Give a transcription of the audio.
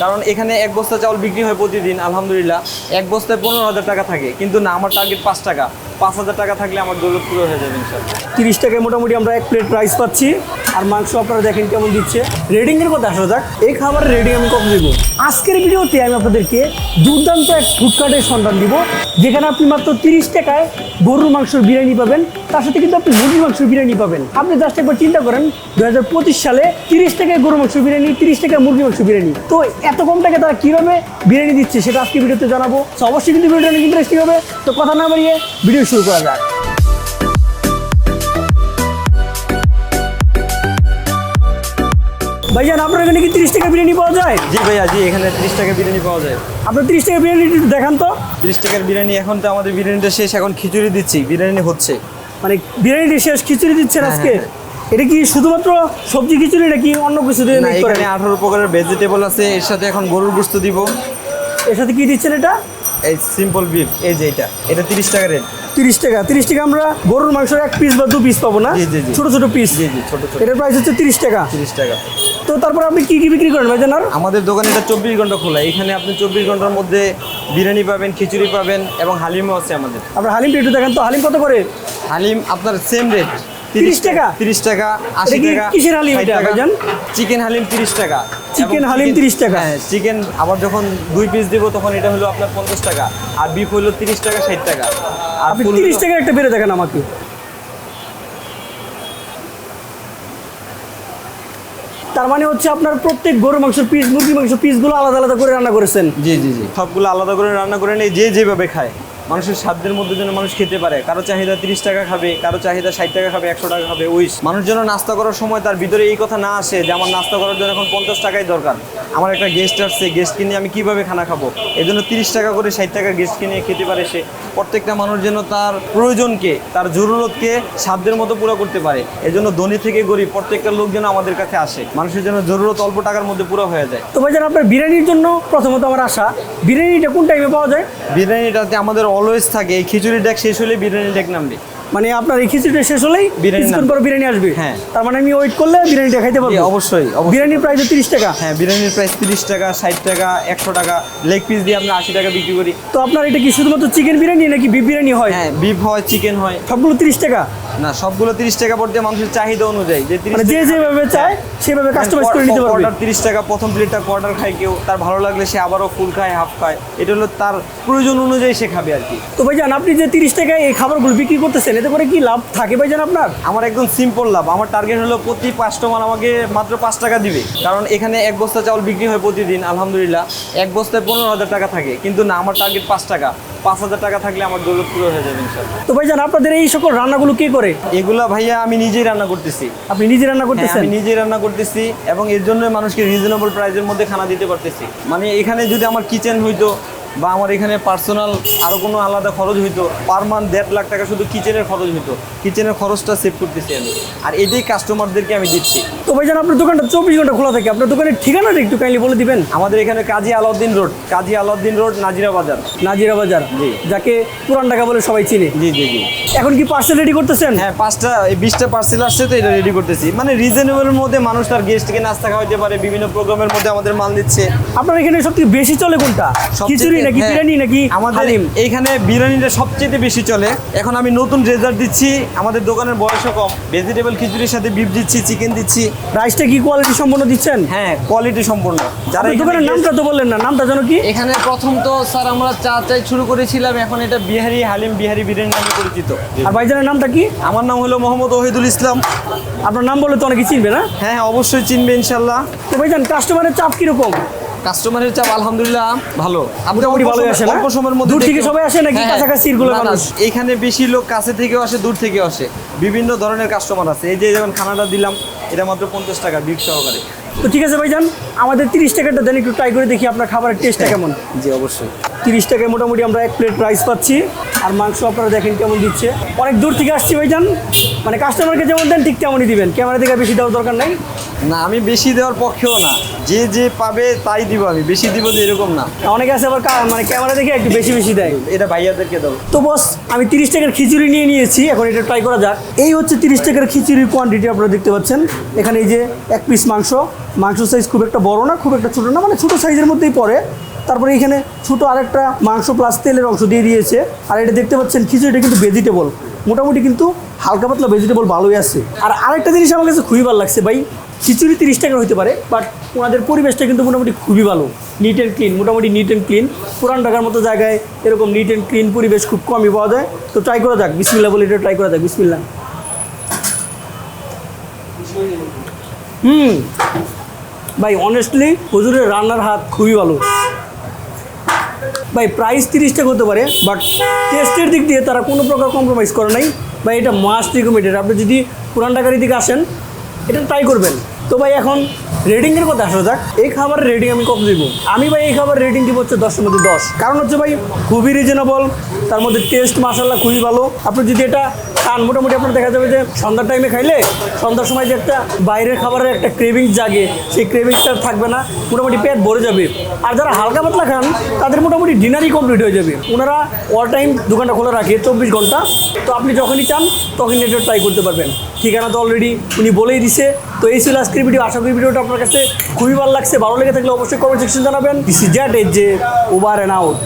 কারণ এখানে এক বস্তা চাউল বিক্রি হয় প্রতিদিন, আলহামদুলিল্লাহ। এক বস্তায় পনেরো হাজার টাকা থাকে, কিন্তু না, আমার টার্গেট পাঁচ টাকা। পাঁচ হাজার টাকা থাকলে আমার দৌলত পুরো হয়ে যাবে তিরিশ টাকায় মোটামুটি আমরা এক প্লেট প্রাইস পাচ্ছি। আর মাংস আপনারা দেখেন কেমন দিচ্ছে। রেডিং এর কথা আসা যাক। এই খাবারের রেডিং আমি কত দিব? আজকের ভিডিওতে আমি আপনাদেরকে দুর্দান্ত এক ফুডকার্টের সন্ধান দিব, যেখানে আপনি মাত্র তিরিশ টাকায় গরুর মাংসের বিরিয়ানি পাবেন। তার সাথে কিন্তু আপনি মুরগির মাংসের বিরিয়ানি পাবেন। আপনি জাস্ট একবার চিন্তা করেন দু হাজার পঁচিশ সালে তিরিশ টাকায় গরুর মাংস বিরিয়ানি, তিরিশ টাকায় মুরগি মাংস বিরিয়ানি। তো এত কম টাকা তারা কীভাবে বিরিয়ানি দিচ্ছে সেটা আজকে ভিডিওতে জানাব। অবশ্যই কিন্তু ভিডিওটা অনেক ইন্টারেস্টিং হবে। তো কথা না বাড়িয়ে ভিডিও শুরু করা যাক। ভাইজান আপনার এখানে কি তিরিশ টাকা বিরিয়ানি পাওয়া যায়? জি ভাইয়া জি এখানে তিরিশ টাকা বিরিয়ানি পাওয়া যায়। আপনার তিরিশ টাকা বিরিয়ানি দেখান তো। তিরিশ টাকার বিরিয়ানি এখন তো আমাদের বিরিয়ানিটা শেষ এখন খিচুড়ি দিচ্ছি বিরিয়ানি হচ্ছে। মানে বিরিয়ানি শেষ খিচুড়ি দিচ্ছেন হ্যাঁ, আজকে? হ্যাঁ, এটা কি শুধুমাত্র সবজি খিচুড়ি নাকি অন্য কিছু দিয়ে না? এখানে আঠারো প্রকারের ভেজিটেবল আছে এর সাথে এখন গরুর গোস্ত দিব। এর সাথে কি দিচ্ছেন এটা? এই সিম্পল বিফ এই যে এটা এটা তিরিশ টাকা রেট তিরিশ টাকা তিরিশ টাকা আমরা গরুর মাংসের এক পিস বা দু পিস পাবো না। ছোট ছোট পিস জি জি ছোট ছোট। এটার প্রাইস হচ্ছে তিরিশ টাকা। তিরিশ টাকা। তো তারপর আপনি কি কি বিক্রি করেন ভাইজান আর? আমাদের দোকানে এটা চব্বিশ ঘণ্টা খোলা। এখানে আপনি চব্বিশ ঘণ্টার মধ্যে বিরিয়ানি পাবেন খিচুড়ি পাবেন এবং হালিমও আছে আমাদের। আপনার হালিম একটু দেখেন তো হালিম কত করে? হালিম আপনার সেম রেট 30 টাকা? তিরিশ টাকা আশি এটা কি টাকা কিসের হালিম এটা, ভাইজান? চিকেন হালিম তিরিশ টাকা। Chicken এবং হালিম 30 টাকা? হ্যাঁ চিকেন আবার যখন দুই পিস দেবো তখন এটা হলো আপনার পঞ্চাশ টাকা। আর বিফ হলো তিরিশ টাকা ষাট টাকা। আর আপনি full তিরিশ হলো- টাকা একটা বেড়ে দেখেন আমাকে। তার মানে হচ্ছে আপনার প্রত্যেক গরু মাংসের পিস মুরগি মাংস পিসগুলো আলাদা আলাদা করে রান্না করেছেন। জি জি জি। সবগুলো আলাদা করে রান্না করে নেই যে যেভাবে খায়। মানুষের সাধ্যের মধ্যে যেন মানুষ খেতে পারে। কারও চাহিদা তিরিশ টাকা খাবে কারও চাহিদা ষাট টাকা খাবে একশো টাকা খাবে ওই মানুষ যেন নাস্তা করার সময় তার ভিতরে এই কথা না আসে যে আমার নাস্তা করার জন্য এখন পঞ্চাশ টাকাই দরকার। আমার একটা গেস্ট আসছে গেস্ট কিনে আমি কীভাবে খানা খাব? এই জন্য তিরিশ টাকা করে ষাট টাকা গেস্ট কিনে খেতে পারে সে। প্রত্যেকটা মানুষ যেন তার প্রয়োজনকে তার জরুরতকে সাধ্যের মতো পুরো করতে পারে। এই জন্য ধনী থেকে গরিব প্রত্যেকটা লোক যেন আমাদের কাছে আসে। মানুষের যেন জরুরত অল্প টাকার মধ্যে পুরো হয়ে যায়। তো ভাইজান আপনার বিরিয়ানির জন্য প্রথমত আমার আশা বিরিয়ানিটা কোন টাইমে পাওয়া যায়? বিরিয়ানিটাতে আমাদের অলওয়েজ থাকে। এই খিচুড়ি ডাক শেষ হলে বিরিয়ানি ডাক নামবে। মানে আপনার এই খিচুড়িটা শেষ হলেই বিরিয়ানি কিছুক্ষণ পর বিরিয়ানি আসবে। হ্যাঁ। তার মানে আমি ওয়েট করলে বিরিয়ানিটা খাইতে পারব। অবশ্যই অবশ্যই। বিরিয়ানির প্রাইস তিরিশ টাকা। হ্যাঁ বিরিয়ানির প্রাইস তিরিশ টাকা ষাট টাকা একশো টাকা। লেগ পিস দিয়ে আমরা আশি টাকা বিক্রি করি। তো আপনার এটা কি শুধুমাত্র চিকেন বিরিয়ানি নাকি বিফ বিরিয়ানি হয়? হ্যাঁ বিফ হয় চিকেন হয়। সবগুলো তিরিশ টাকা? না সবগুলো তিরিশ টাকা পড়তে মানুষের চাহিদা অনুযায়ী যে মানে যে যেভাবে চায় সেভাবে কাস্টমাইজ করে নিতে পারবে। অর্ডার তিরিশ টাকা প্রথম প্লেটটা কোয়ার্টার খায় কেউ তার ভালো লাগলে সে আবারও ফুল খায় হাফ খায়। এটা হলো তার প্রয়োজন অনুযায়ী সে খাবে আর কি। তো ভাইজান আপনি যে তিরিশ টাকায় এই খাবারগুলো বিক্রি করতেছেন এতে করে কি লাভ থাকে ভাইজান আপনার? আমার একদম সিম্পল লাভ। আমার টার্গেট হলো প্রতি কাস্টমার আমাকে মাত্র পাঁচ টাকা দিবে। কারণ এখানে এক বস্তা চাউল বিক্রি হয় প্রতিদিন আলহামদুলিল্লাহ। এক বস্তায় পনেরো হাজার টাকা থাকে কিন্তু না আমার টার্গেট পাঁচ টাকা। পাঁচ হাজার টাকা থাকলে আমার দৌলত পুরো হয়ে যাবে ইনশাল্লাহ তো ভাইজান আপনাদের এই সকল রান্নাগুলো কি করে? এগুলা ভাইয়া আমি নিজেই রান্না করতেছি। আপনি নিজে রান্না হ্যাঁ, করতেছেন? আমি নিজেই রান্না করতেছি এবং এর জন্য মানুষকে রিজনেবল প্রাইসের মধ্যে খানা দিতে পারতেছি। মানে এখানে যদি আমার কিচেন হইতো বা আমার এখানে পার্সোনাল আরও কোনো আলাদা খরচ হইতো পার মান্থ দেড় লাখ টাকা শুধু কিচেনের খরচ হইতো। কিচেনের খরচটা সেভ করতেছি আমি। আর এটাই কাস্টমারদেরকে আমি দিচ্ছি। তো ভাইজান আপনার দোকানটা চব্বিশ ঘণ্টা খোলা থাকে। আপনার দোকানের ঠিকানাটা একটু কাইন্ডলি বলে দিবেন? আমাদের এখানে কাজী আলাউদ্দিন রোড কাজী আলাউদ্দিন রোড নাজিরা বাজার। নাজিরা বাজার জি। যাকে পুরান ঢাকা বলে সবাই চিনে। জি জি জি। এখন কি পার্সেল রেডি করতেছেন? হ্যাঁ পাঁচটা এই বিশটা পার্সেল আসছে তো এটা রেডি করতেছি। মানে রিজনেবলের মধ্যে মানুষ তার গেস্টকে নাস্তা খাওয়াইতে পারে বিভিন্ন প্রোগ্রামের মধ্যে আমাদের মাল দিচ্ছে। আপনার এখানে সবথেকে বেশি চলে কোনটা? খিচুড়ি সবচেয়ে- নাকি হ্যাঁ, বিরিয়ানি নাকি আমাদের এইখানে বিরিয়ানিটা সবচেয়ে বেশি চলে। এখন আমি নতুন দিচ্ছি আমাদের দোকানের বয়সও কম। ভেজিটেবল খিচুড়ির সাথে বিফ দিচ্ছি চিকেন দিচ্ছি। রাইসটা কি কোয়ালিটি সম্পন্ন দিচ্ছেন? হ্যাঁ কোয়ালিটি যারা আপনার দোকানের নামটা তো বললেন না নামটা যেন কি? এখানে প্রথম তো স্যার আমরা চা চাই শুরু করেছিলাম এখন এটা বিহারি হালিম বিহারি বিরিয়ানি নামে পরিচিত। আর ভাইজানের নামটা কি? আমার নাম হলো মোহাম্মদ ওহিদুল ইসলাম। আপনার নাম বলে তো অনেকে চিনবে না। হ্যাঁ হ্যাঁ অবশ্যই চিনবে ইনশাল্লাহ তো ভাইজান কাস্টমারের চাপ কীরকম? কাস্টমারের চাপ আলহামদুলিল্লাহ ভালো। মোটামুটি সময়- আসে অল্প সময়ের মধ্যে দূর থেকে সবাই আসে নাকি হ্যাঁ, কাছাকাছি এগুলো মানুষ? এখানে বেশি লোক কাছে থেকেও আসে দূর থেকেও আসে। বিভিন্ন ধরনের কাস্টমার আছে। এই যে যেমন খানাটা দিলাম এটা মাত্র পঞ্চাশ টাকা বিপ সহকারে। তো ঠিক আছে ভাইজান আমাদের তিরিশ টাকাটা দেন একটু ট্রাই করে দেখি আপনার খাবারের টেস্টটা কেমন। জি অবশ্যই। তিরিশ টাকায় মোটামুটি আমরা এক প্লেট রাইস পাচ্ছি। আর মাংস আপনারা দেখেন কেমন দিচ্ছে। অনেক দূর থেকে আসছি ভাইজান। মানে কাস্টমারকে যেমন দেন ঠিক তেমনই দিবেন। ক্যামেরা থেকে বেশি দেওয়ার দরকার নাই। না আমি বেশি দেওয়ার পক্ষেও না। যে যে পাবে তাই দিব আমি বেশি দিব যে এরকম না। অনেকে আছে আবার কা- মানে ক্যামেরা দেখে একটু বেশি বেশি দেয়। এটা ভাইয়াদেরকে দেবো তো বস আমি তিরিশ টাকার খিচুড়ি নিয়ে নিয়েছি এখন এটা ট্রাই করা যাক। এই হচ্ছে তিরিশ টাকার খিচুড়ির কোয়ান্টিটি আপনারা দেখতে পাচ্ছেন। এখানে এই যে এক পিস মাংস মাংস সাইজ খুব একটা বড় না খুব একটা ছোটো না মানে ছোটো সাইজের মধ্যেই পড়ে। তারপরে এখানে ছোটো আরেকটা মাংস প্লাস তেলের অংশ দিয়ে দিয়েছে। আর এটা দেখতে পাচ্ছেন খিচুড়িটা কিন্তু ভেজিটেবল মোটামুটি কিন্তু হালকা পাতলা ভেজিটেবল ভালোই আছে। আর আরেকটা জিনিস আমার কাছে খুবই ভালো লাগছে ভাই খিচুড়ি তিরিশ টাকার হতে পারে বাট ওনাদের পরিবেশটা কিন্তু মোটামুটি খুবই ভালো। নিট অ্যান্ড ক্লিন মোটামুটি নিট অ্যান্ড ক্লিন পুরান ঢাকার মতো জায়গায় এরকম নিট অ্যান্ড ক্লিন পরিবেশ খুব কমই পাওয়া যায়। তো ট্রাই করা যাক বিসমিল্লা বলে এটা ট্রাই করা যাক বিসমিল্লা হুম। ভাই অনেস্টলি হুজুরের রান্নার হাত খুবই ভালো। ভাই প্রাইস তিরিশ টাকা হতে পারে বাট টেস্টের দিক দিয়ে তারা কোনো প্রকার কম্প্রোমাইজ করে নাই। ভাই, এটা মাস্ট রিকমেন্ডেড আপনি যদি পুরান ঢাকার দিকে আসেন, এটা ট্রাই করবেন। তো ভাই, এখন রেটিংয়ের কথা আসা যাক। এই খাবারের রেটিং আমি কত দিব? আমি ভাই, এই খাবার রেটিং দিব হচ্ছে দশের মধ্যে দশ। কারণ হচ্ছে ভাই, খুবই রিজনেবল তার মধ্যে টেস্ট মশলা খুবই ভালো। আপনি যদি এটা খান। মোটামুটি আপনার দেখা যাবে যে সন্ধ্যার টাইমে খাইলে সন্ধ্যার সময় যে একটা বাইরের খাবারের একটা ক্রেভিংস জাগে, সেই ক্রেভিংসটা থাকবে না। মোটামুটি পেট ভরে যাবে। আর যারা হালকা পাতলা খান, তাদের মোটামুটি ডিনারই কমপ্লিট হয়ে যাবে। ওনারা অল টাইম দোকানটা খোলা রাখে চব্বিশ ঘণ্টা। তো আপনি যখনই চান, তখনই এটা ট্রাই করতে পারবেন। ঠিকানা তো অলরেডি উনি বলেই দিছে। তো এই ছিল আজকের ভিডিও আশা করি ভিডিওটা আপনার কাছে খুবই ভালো লাগছে। ভালো লেগে থাকলে অবশ্যই কমেন্ট সেকশন জানাবেন। দিস ইজ দ্যাট এজ যে ওভার অ্যান্ড আউট